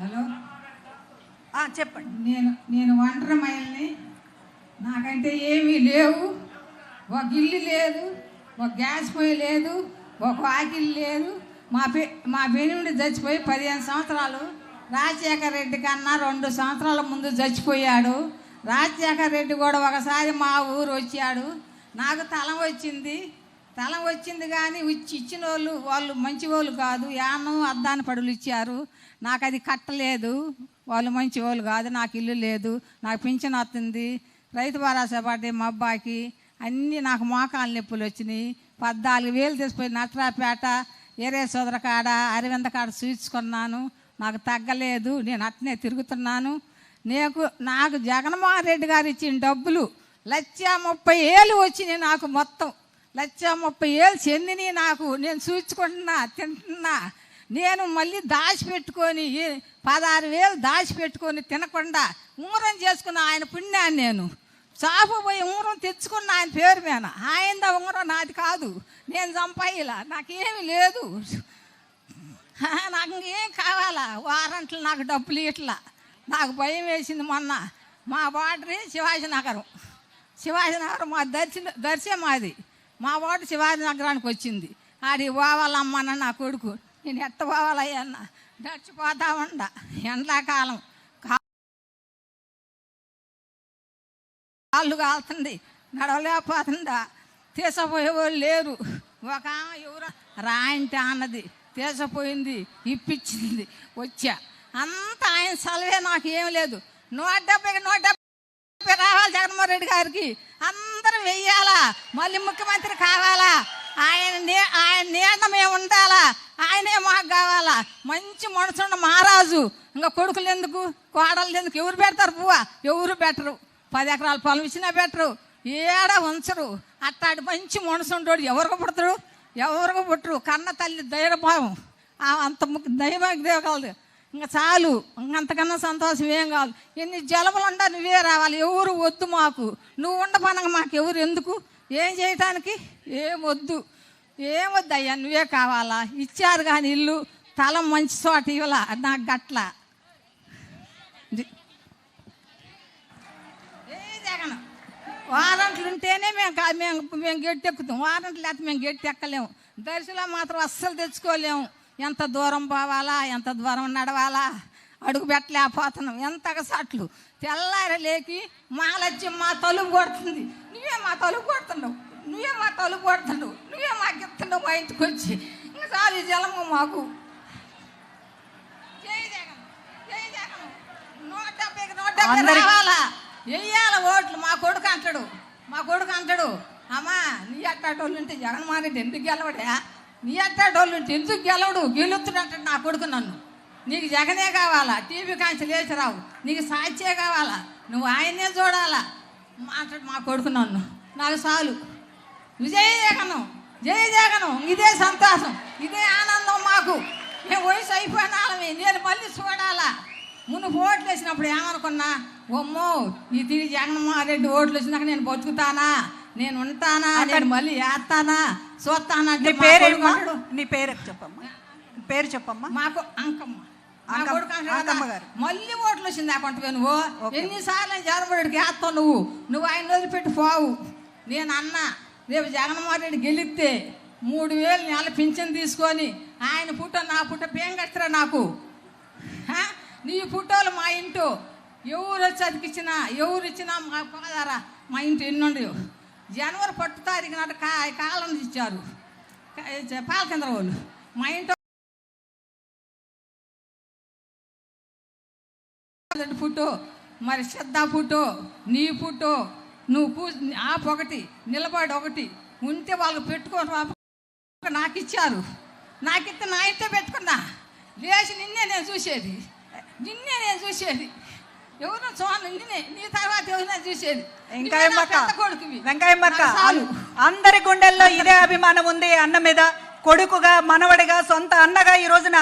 Hello? చెప్పండి. నేను నేను ఒంటరి మహిళని నాకంటే ఏమీ లేవు. ఒక ఇల్లు లేదు ఒక గ్యాస్ పొయ్యి లేదు ఒక వాకిల్ లేదు. మా పె మా పెనుండి చచ్చిపోయి పదిహేను సంవత్సరాలు రాజశేఖర రెడ్డి కన్నా రెండు సంవత్సరాల ముందు చచ్చిపోయాడు. రాజశేఖర రెడ్డి కూడా ఒకసారి మా ఊరు వచ్చాడు. నాకు తలం వచ్చింది. స్థలం వచ్చింది కానీ ఇచ్చి ఇచ్చిన వాళ్ళు వాళ్ళు మంచి వాళ్ళు కాదు. యానం అద్దాన పడులు ఇచ్చారు. నాకు అది కట్టలేదు. వాళ్ళు మంచి వాళ్ళు కాదు. నాకు ఇల్లు లేదు. నాకు పింఛన్ వస్తుంది. రైతు భరోసా పడ్డాయి మా అబ్బాయికి. అన్నీ నాకు మోకాలు నొప్పులు వచ్చినాయి. పద్నాలుగు వేలు తీసుకుపోయి నట్రాపేట ఏరే సోదర కాడ అరవింద కాడ చూయించుకున్నాను. నాకు తగ్గలేదు. నేను అట్నే తిరుగుతున్నాను. నీకు నాకు జగన్మోహన్ రెడ్డి గారు ఇచ్చిన డబ్బులు లక్ష ముప్పై ఏళ్ళు వచ్చినాయి నాకు మొత్తం. లక్ష ముప్పై ఏళ్ళు చెందిని నాకు నేను చూచుకుంటున్నా తింటున్నా. నేను మళ్ళీ దాచిపెట్టుకొని పెట్టుకొని పదహారు వేలు దాచిపెట్టుకొని తినకుండా ఉంగరం చేసుకున్న ఆయన పుణ్యాన్ని నేను. చాపు పోయి ఉంగరం తెచ్చుకున్న ఆయన పేరు మీద. ఆయన ఉంగరం నాది కాదు. నేను చంపాయిలా. నాకేమీ లేదు. నాకు ఇంకేం కావాలా? వారంట్లు నాకు డబ్బులు ఇట్లా. నాకు భయం వేసింది మొన్న. మా బార్డరే శివాజీ నగరం శివాజీ నగరం మా దర్శి దర్శే మాది. మా వాడు శివాజీ నగరానికి వచ్చింది. ఆడి పోవాలమ్మన్న నా కొడుకు. నేను ఎత్త పోవాలయ్యన్న నడిచిపోతా ఉండ ఎండాకాలం. కాళ్ళు కాలుతుంది. నడవలేకపోతుందా? తీసపోయే వాళ్ళు లేరు. ఒక ఆమె ఎవరు రాయంటే అన్నది. తీసపోయింది. ఇప్పించింది. వచ్చా. అంత ఆయన సలవే నాకు ఏం లేదు. నూట డెబ్బైకి నూట డెబ్బై రావాలి జగన్మోహన్ రెడ్డి గారికి. అందరూ వెయ్యాలా మళ్ళీ ముఖ్యమంత్రి కావాలా? ఆయన ఆయన నీడ మేము ఉండాలా? ఆయనే మాకు కావాలా? మంచి మనుషున్న మహారాజు. ఇంకా కొడుకులు ఎందుకు? కోడలు ఎందుకు? ఎవరు పెడతారు పువ్వా? ఎవరు పెట్టరు. పది ఎకరాల పొలం ఇచ్చినా పెట్టరు. ఏడ ఉంచరు. అట్టాడు మంచి మనసు ఉండోడు ఎవరికి పుడతాడు? ఎవరికి పుట్టరు? కన్న తల్లి ధైర్యభావం అంత దైవ దైవం దేవగలదు ఇంకా చాలు. ఇంకంతకన్నా సంతోషం ఏం కాదు. ఎన్ని జలములుండా నువ్వే రావాలి. ఎవరు వద్దు మాకు. నువ్వు ఉండపనగా మాకు ఎవరు ఎందుకు? ఏం చేయటానికి? ఏం వద్దు. ఏం వద్దు అయ్యా నువ్వే కావాలా? ఇచ్చారు కానీ ఇల్లు తల మంచి చోట ఇవ్వాల నాకు గట్ల. జగన్? వారంట్లు ఉంటేనే మేము కా- మేము మేము గట్టి ఎక్కుతాం వారంట్లు లేకపోతే మేము గట్టి ఎక్కలేము దర్శిలో మాత్రం అస్సలు తెచ్చుకోలేము. ఎంత దూరం పోవాలా? ఎంత దూరం నడవాలా? అడుగు పెట్టలేకపోతున్నాం. ఎంత సట్లు? తెల్లారి లేకి మాలచ్చి మా తలుపు కొడుతుంది. నువ్వే మా తలుపు కొడుతున్నావు. నువ్వే మా తలుపు కొడుతున్నావు. నువ్వే మాకు ఇస్తున్నావు మా ఇంటికి వచ్చి. ఇంకా చాలు జలము మాకు. నూట డెబ్బైకి నూట డెబ్బై రావాలా? వెయ్యాల ఓట్లు. మా కొడుకు అంటాడు. మా కొడుకు అంటాడు అమ్మా నీ అట్టాటోళ్ళు ఉంటే జగన్మోహన్ రెడ్డి ఎందుకు గెలవడా? నీ అట్టాటోళ్ళు ఉంటే ఎందుకు గెలవడు? గెలుస్తున్నట్టు నా కొడుకు నన్ను. నీకు జగనే కావాలా? టీవీ కాంచి లేచి రావు నీకు సాక్షే కావాలా? నువ్వు ఆయనే చూడాలా? మాట్లాడు మా కొడుకు నన్ను. నాకు చాలు. విజయ జగనం. జయ జగనం. ఇదే సంతోషం. ఇదే ఆనందం మాకు. మేము వయసు అయిపోయిన వాళ్ళమే. నేను మళ్ళీ చూడాలా? మును ఓట్లు వేసినప్పుడు ఏమనుకున్నా? ఒమ్మో ఈ జగన్మోహన్ రెడ్డి ఓట్లు వచ్చినాక నేను బతుకుతానా? నేను ఉంటానా నేను మళ్ళీ వేస్తానా చూస్తానా నీ పేరేమ్మా నీ పేరు చెప్పమ్మా. పేరు చెప్పమ్మా. మాకు అంకమ్మ. మళ్ళీ ఓట్లు వచ్చింది ఆ కొంటవే నువ్వు. ఎన్నిసార్లు జగన్మోహన్రెడ్డికి వేస్తావు నువ్వు? నువ్వు ఆయన వదిలిపెట్టి పోవు. నేను అన్నా రేపు జగన్మోహన్ రెడ్డి గెలిస్తే మూడు వేలు నెల పింఛన్ తీసుకొని ఆయన పుట్ట నా పుట్ట పేం కట్టరా నాకు? నీ పుట్టోలు మా ఇంటో ఎవరు వచ్చి అతికిచ్చినా ఎవరు ఇచ్చినా మా పోదారా మా ఇంటి ఎన్నుండి జనవరి పట్టు తారీఖు నాటి కా కాలం ఇచ్చారు. పాలకేంద్ర వాళ్ళు. మా ఇంట్లో పుట్టు. ఫోటో మరి శ్రద్ధ పుట్టు నీ ఫోటో నువ్వు కూ ఆపు ఒకటి నిలబడి ఒకటి. ఉంటే వాళ్ళు పెట్టుకొని నాకు ఇచ్చారు. నాకు ఇస్తే నా ఇంటే పెట్టుకున్నా. లేచి నిన్నే నేను చూసేది. నిన్నే నేను చూసేది. ఎవరు చూడండి నిన్నే నీ తర్వాత ఎవరైనా చూసేది పెద్ద కొడుకువి. అందరి గుండెల్లో ఇదే అభిమానం ఉంది అన్న మీద కొడుకుగా మనవడిగా సొంత అన్నగా ఈ రోజున